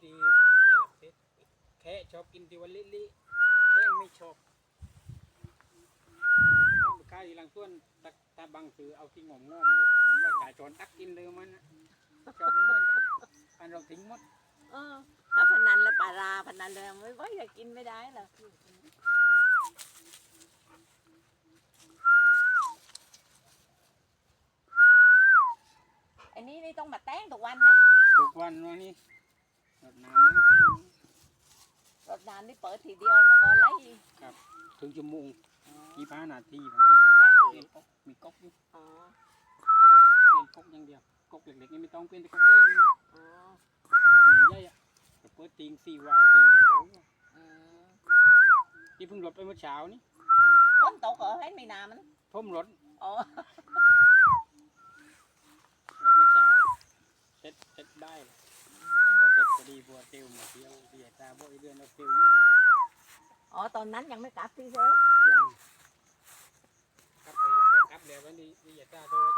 ที่ได้หลักเซตแค่ชอบกินที่วันลิลิแค่ไม่ชอบต้องไปขายที่หลังส่วนตักตาบังคือเอาที่งอมงอมๆเลยเหมือนว่าจ่ายจอนตักกินเลยมันนะชอบไม่เหมือนกันอันเราทิ้งหมดเออถ้าพนันละปลาราพนันเลยไม่ไหวจะกินไม่ได้หรอกอันนี้นี่ต้องมาแต้งทุกวันไหมทุกวันวันนี้ รดน้ำมันแป้งรถน้ำนี่เปิดทีเดียวมันก็ไล่ถึงชั่วโมงอ๋อกี่พันนาทีบางทีเปลี่ยนก๊อกมีก๊อกอยู่อ๋อเปลี่ยนก๊อกอย่างเดียวก๊อกเล็กๆนี่ไม่ต้องเปลี่ยนแต่ก๊อกใหญ่นี่อ๋อมีใหญ่อะแต่เปิดติงสี่วาล์วติงวาล์วอืมที่เพิ่งรถไปเมื่อเช้านี่ฝนตกเหรอให้ไม่นามันท่มรถอ๋อรถเมื่อเช้าเซ็ตเซ็ตได้เลย พอเซ็ตพอดีบัวเตียวมาเที่ยวเบียตาบัวอีเดือนเราเตียวอยู่อ๋อตอนนั้นยังไม่กลับที่เซลยังกลับไปออกกลับแล้ววันนี้เบียตาโดน